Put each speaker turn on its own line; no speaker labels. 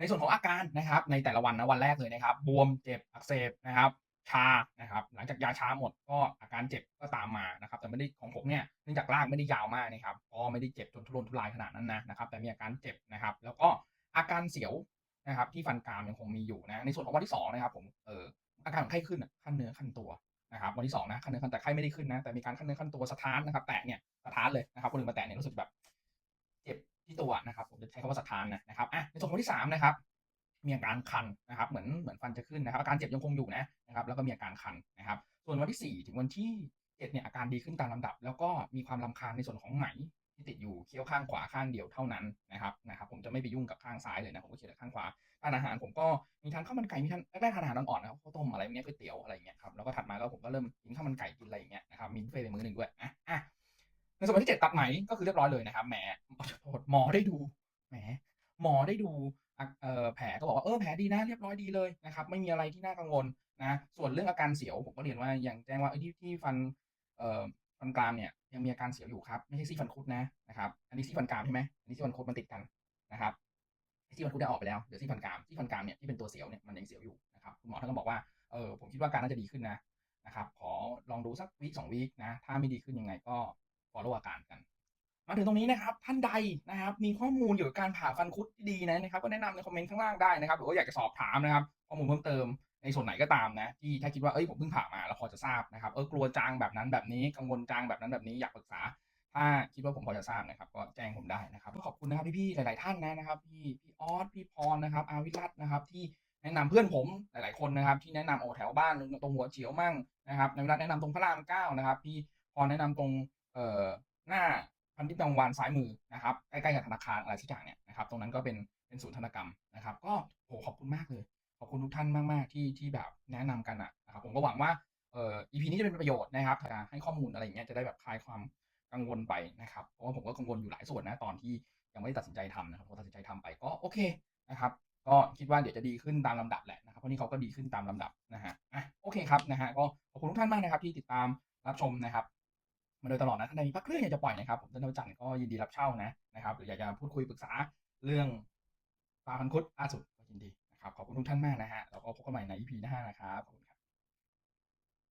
ในส่วนของอาการนะครับ ในแต่ละวันนะวันแรกเลยนะครับ บวมเจ็บอักเสบนะครับชานะครับ หลังจากยาชาหมดก็อาการเจ็บก็ตามมานะครับ แต่ไม่ได้ของผมเนี่ยเนื่องจากรากไม่ได้ยาวมากนะครับก็ไม่ได้เจ็บจนทุรนทุรายขนาดนั้นนะนะครับ แต่มีอาการเจ็บนะครับ แล้วก็อาการเสียวนะครับ ที่ฟันกรามยังคงมีอยู่นะ ในส่วนของวันที่สองนะครับ ผมเอออาการของไข้ขึ้นขั้นเนื้อขั้นตัวนะครับวันที่สองนะขั้นเนื้อขั้นแต่ไข้ไม่ได้ขึ้นนะแต่มีการขั้นเนื้อขั้นตัวสะท้านนะครับ แตะเนี่ยสะท้านเลยนะครับคนอื่นมาแตะเนี่ยรู้สึกแบบ ที่ตัวนะครับผมจะใช้คำว่าสะท้านนะครับอะในส่วนของวันที่สามนะครับมีอาการคันนะครับ เหมือนเหมือนฟันจะขึ้นนะครับอาการเจ็บยังคงอยู่นะนะครับ แล้วก็มีอาการคันนะครับ ส่วนวันที่ 4 ถึงวันที่7เนี่ยอาการดีขึ้นตามลำดับ แล้วก็มีความรำคาญในส่วนของไหมที่ติดอยู่เคี้ยวข้างขวาข้างเดียวเท่านั้นนะครับนะครับ ผมจะไม่ไปยุ่งกับข้างซ้ายเลยนะผมก็เคี้ยวแต่ข้างขวาทานอาหารผมก็มีทานข้าวมันไก่มีทานแรกๆทานอาหารอ่อนๆนะครับข้าวต้มอะไรเนี้ยก๋วยเตี๋ยวอะไรเงี้ยครับแล้วก็ถัดมาก็ผมก็เริ่มกินข้าวมันไก่กินอะไรอย่างเงี้ยนะครับมีเฟ่ต์ไปมื้อหนึ่งด้วยอะอะในส่วนวันที่เจ็ดตัดไหมก็คือเรียบร้อยเลยนะครับแหม ษหมอได้ดูแหมหมอได้ดูแผลก็บอกว่าเออแผลดีนะเรียบร้อยดีเลยนะครับ ไม่มีอะไรที่น่ากังวลนะส่วนเรื่องอาการเสียวผมก็เรียนว่าอยังแจ้งว่าที่ที่ฟันเอ่อฟันกรามเนี่ยยังมีอาการเสียวอยู่ครับไม่ใช่ซี่ฟันคุดนะนะครับอันนี้ซี่ฟันกรามใช่ไหมอันนี้ซี่ฟันคุดมันติดกันนะครับซี่ฟันคุดได้ออกไปแล้วเหลือซี่ฟันกรามซี่ฟันกรามเนี่ยที่เป็นตัวเสียวเนี่ยมันยังเสียวอยู่นะครับคุณหมอท่านก็บอกว่าเออผมคิดว่าการน่าจะดีขึ้นนะนะครับขอลองดูสักวีคสองวีคนะถ้าไม่ดีขึ้นยังไงก็ follow อาการกัน มาถึงตรงนี้นะครับท่านใดนะครับ มีข้อมูลเกี่ยวกับการผ่าฟันคุดดีนะนะครับ ก็แนะนำในคอมเมนต์ข้างล่างได้นะครับหรือว่าอยากจะสอบถามนะครับข้อมูลเพิ่มเติมในส่วนไหนก็ตามนะที่ถ้าคิดว่าเอ้ยผมเพิ่งผ่ามาแล้วพอจะทราบนะครับเออกลัวจางแบบนั้นแบบนี้กังวลจางแบบนั้นแบบนี้อยากปรึกษา ถ้าคิดว่าผมพอจะทราบนะครับ ก็แจ้งผมได้นะครับขอบคุณนะครับพี่ๆหลาย ๆ ท่านนะนะครับพี่พี่ออสพี่พรนะครับ อาวิรัตน์นะครับที่แนะนำเพื่อนผมหลาย ๆ คนนะครับ ที่แนะนำโอแถวบ้านตรงหัวเฉียวมั่งนะครับในเวลาแนะนำตรงพระรามเก้านะครับ พี่พรแนะนำตรงเอ่อหน้า พันธิตงวานซ้ายมือนะครับใกล้ๆกับธนาคารอะไรสักอย่างเนี่ยนะครับตรงนั้นก็เป็นเป็นศูนย์ธนกรรมนะครับ ก็โหขอบคุณมากเลยขอบคุณทุกท่านมากๆที่ที่แบบแนะนำกันอะนะครับผมก็หวังว่าเอ่อ EP นี้จะเป็นประโยชน์นะครับจะให้ข้อมูลอะไรอย่างเงี้ยจะได้แบบคลายความกังวลไปนะครับเพราะว่าผมก็กังวลอยู่หลายส่วนนะตอนที่ยังไม่ได้ตัดสินใจทำนะครับพอตัดสินใจทำไปก็โอเคนะครับก็คิดว่าเดี๋ยวจะดีขึ้นตามลำดับแหละนะครับเพราะนี่เขาก็ดีขึ้นตามลำดับนะฮะอะโอเคครับนะฮะก็ขอบคุณทุกท่านมากนะครับที่ติดตามรับชมนะครับ มาโดยตลอดนะท่านใดมีพักเรื่องอยากจะปล่อยนะครับผมท่านวจันทร์ก็ยินดีรับเช่านะนะครับหรืออยากจะพูดคุยปรึกษาเรื่องปลาพันคุดล่าสุดก็ยินดีนะครับขอบคุณทุกท่านมากนะฮะแล้วก็พบกันใหม่ใน EP หน้านะครับขอบคุณ